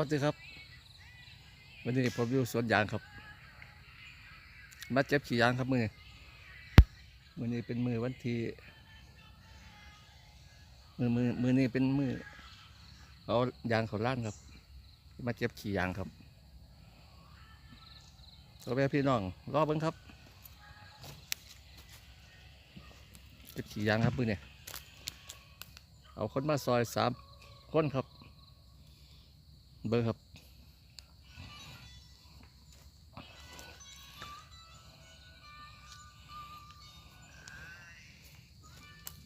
วัสดีครับวันนี้ผมอยู่สวนยางครับ มาเจ็บขี่ยางครับมือมือนี้เป็นมือวันที่มือมือมือนี้เป็นมือเอายางเขาล้านครับ มาเจ็บขี่ยางครับตัวแม่พี่น้องรอเบิ้งครับเจ็บขี่ยางครับมือเนี้เอาคนมาซอยสามคนครับ เบิ้งครับ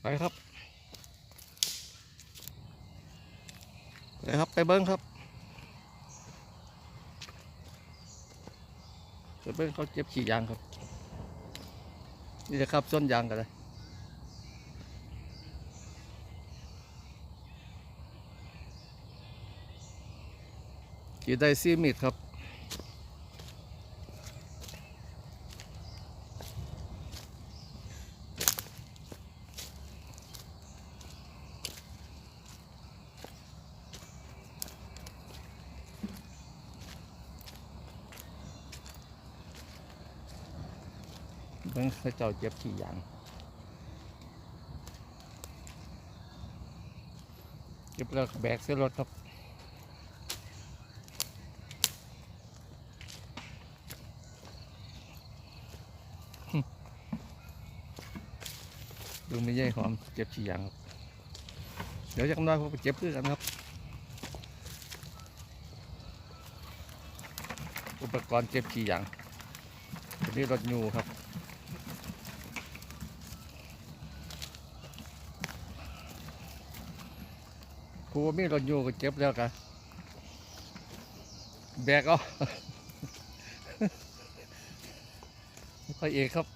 ไปครับไปครับ ไปเบิ้งครับไปเบิ้งเขาเจ็บขี่ยางครับ นี่จะครับส้นยางกันเลย ขี่ได้ซีมิดครับ เบิ่งเขาเจ้าเจ็บขี่ยางเก็บแล้วแบกเสื้อรถครับ ดูไม่ใช่หอมเจ็บขี่ยางครับ เดี๋ยวจากน้อยผมไปเจ็บด้วยกันครับ อุปกรณ์เจ็บขี่ยางตัวนี้รถยูครับผู้มีรถยูก็เจ็บแล้วกันแบกเอาค่อยเอกครับ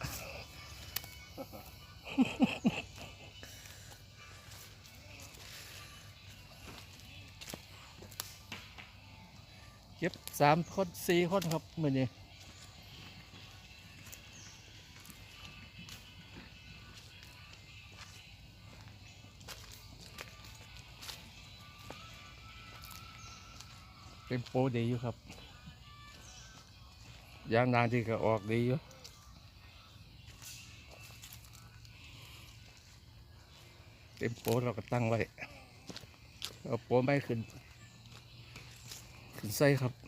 สามคนสี่คนครับมือนี้เป็นโปดีอยู่ครับยางนางที่ก็ออกดีอยู่เป็นโปเราก็ตั้งไว้เอาโปไม่ขึ้น ขึ้นไส้ครับ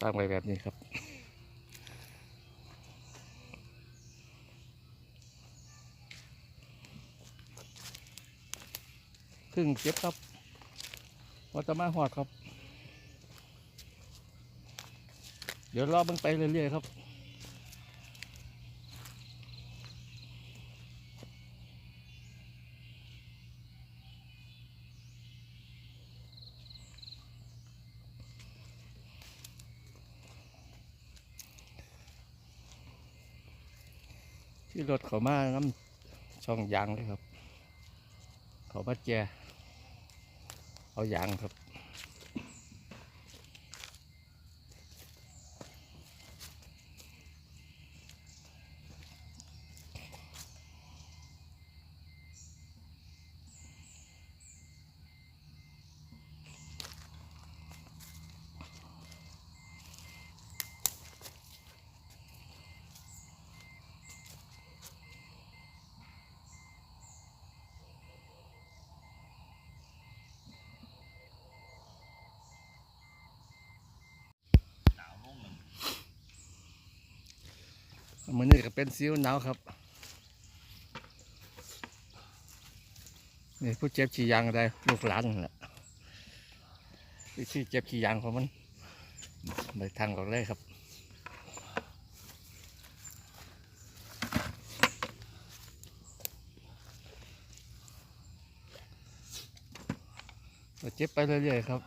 ตั้งไว้แบบนี้ครับ ครึ่งเจ็บครับว่าจะมาหอดครับ เดี๋ยวรอบิ่งไปเรื่อยๆครับ ที่รถเขามาน้ำช่องยางเลยครับ เขามาแจเอายางครับ มือนี้ก็เป็นซิวหนาวครับนี่ผู้เจ็บขี่ยางอะไรลูกหลานนั่นแหละวิธีเจ็บขี่ยางของมันไปทางออกเลยครับเจ็บไปเรื่อยๆครับ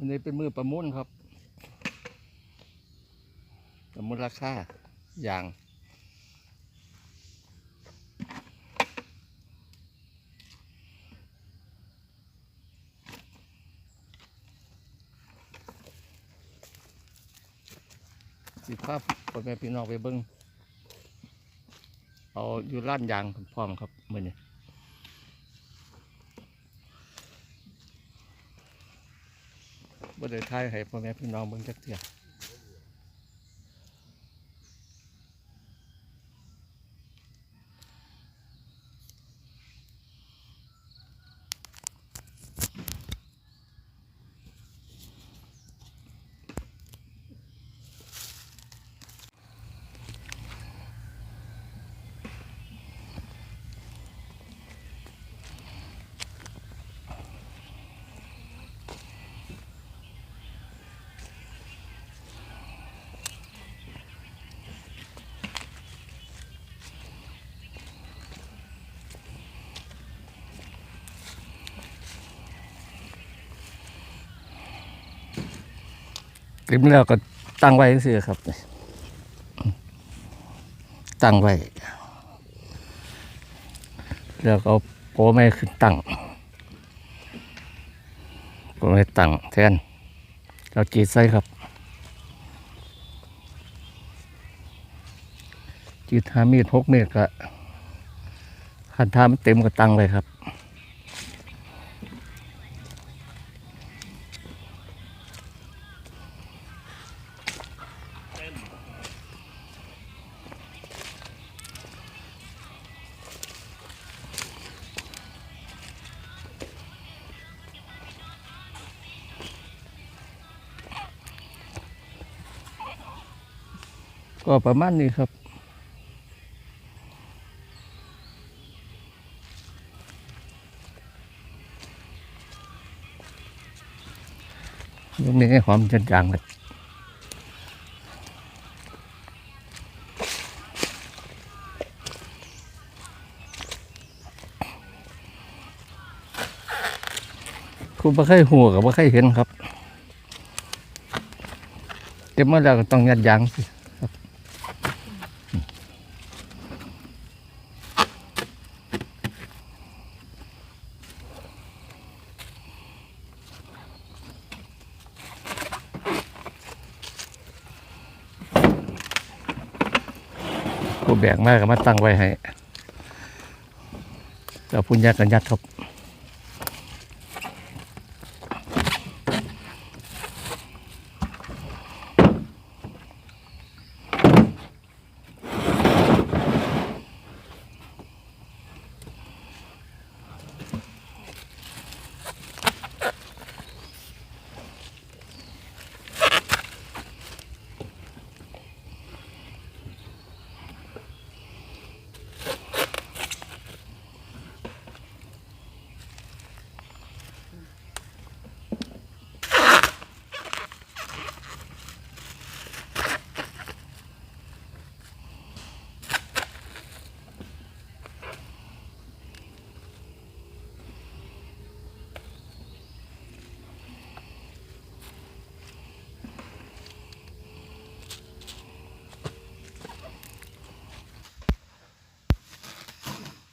วันนี้เป็นมือประมูลครับ ประมูลราคาอย่างสิภาพพ่อแม่พี่น้องไปเบิ้งเอาอยู่ร้านยางพร้อมครับมือนี้ ได้ทายให้พ่อแม่พี่น้องเบิ่งจักเที่ย กลิมแล้วก็ตั้งไว้ซื่อครับ ตั้งไว้ แล้วก็โปไม่ขึ้นตั้งโปไม่ตั้งแทนเรากรีดใส่ครับกรีดหามีดหกเมตรก็คันทามเต็มก็ตั้งไว้ครับ ก็ประมาณนี้ครับลูกนี้หอมจนจางเลยคุณไม่เคยหัวกับไม่เคยเห็นครับเก็บมาแล้วก็ต้องยัดยางสิ ผู้แบกมากก็มาตั้งไว้ให้แล้วพุ่นยัดกันยัดครับ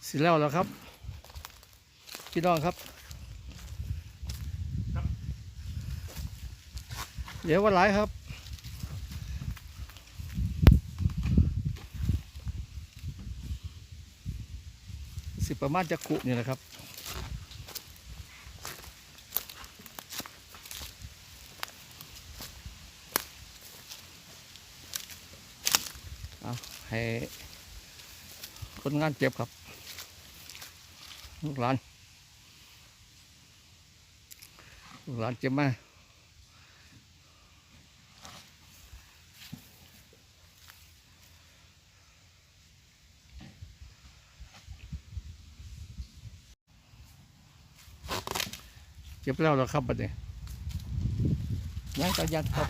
สิแล้วแล้วครับพี่น้องครับ เดี๋ยววันไหลายครับสิประมาณจะกุนี่แหละครับ เอาให้คนงานเจ็บครับ ลูกหลานลูกหลานจ็บมาเจ็บแล้วเหรอครับบัดนี้ยังก็ยัดครับ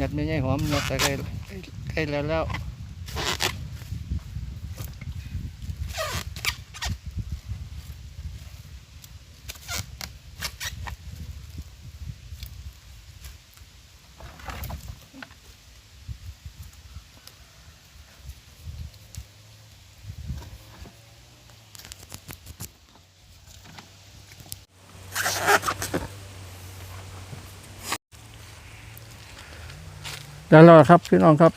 ยัดไม่ใช่หอมยัดแต่ใกล้ใกล้แล้วแล้ว ได้แล้วครับพี่น้องครับ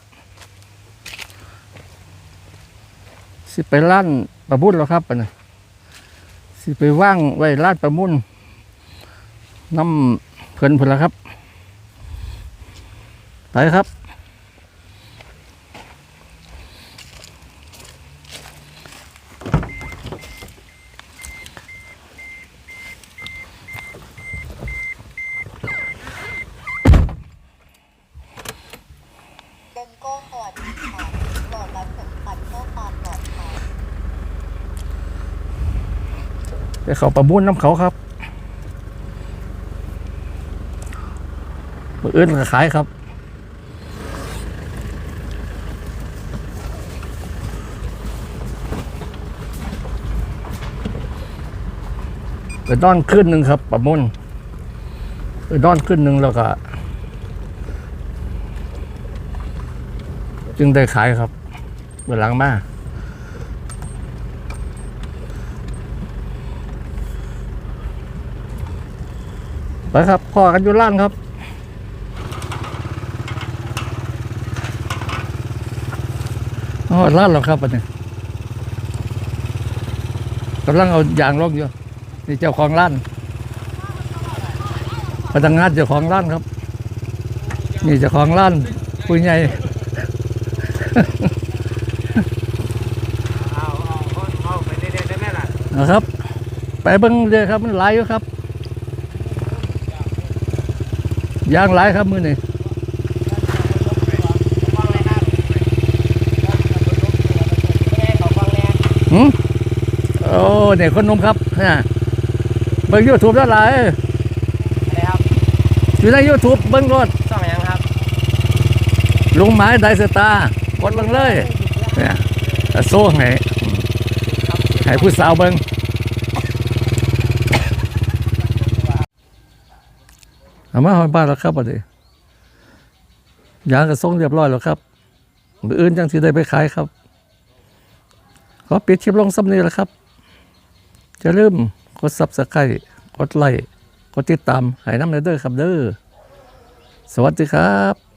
สิไปลั่นประมุ่นแล้วครับอันนี้สิไปว่างไว้ลาดประมุ่นน้ำเพลินเพนแล้วครับ ไปครับ บนโก้สวัสดีค่ะโปรดรับเข็มขัดเพื่อความปลอดภัยไปเขาประมุนน้ำเขาครับมืออื่นก็ขายครับไปนอนขึ้นหนึ่งครับประมุนไปนอนขึ้นหนึ่งแล้วก็ จึงได้ขายครับเมื่อหลังมาไปครับพ่อกันอยู่ล่างครับอ๋อล่านหรอครับอันนี้กำลังเอายางลงอยู่นี่เจ้าของร้านพนักงานเจ้าของร้านครับ นี่เจ้าของร้านผู้ใหญ่ เอาเอาเอาเอาไปเรื่อยๆได้ไหมล่ะ นะครับ ไปเบิ้งเลยครับมันหลายอยู่ครับยางหลายครับมือนี่ฟังเลยครับไม่ให้เขาฟังแน่หืมโอ้เนี่ยคนหนมครับเนี่ยเบิ้งยูทูบได้หลายอะไรครับอยู่ในยูทูบเบิ้งรถซ่องยังครับ ลุงไม้ไดสตาร์กดเบิ้งเลยเนี่ยแต่โซ่ให้ให้ผู้สาวเบิ้ง อามาหอยบ้านแล้วครับพอดียางกระส่งเรียบร้อยแล้วครับมืออื่นจังที่ได้ไปขายครับ ขอปิดคลิปลงซ้ำนี้แล้วครับจะลืมกดซับสไครต์กดไลค์กดติดตามให้น้ำเด้อครับเด้อสวัสดีครับ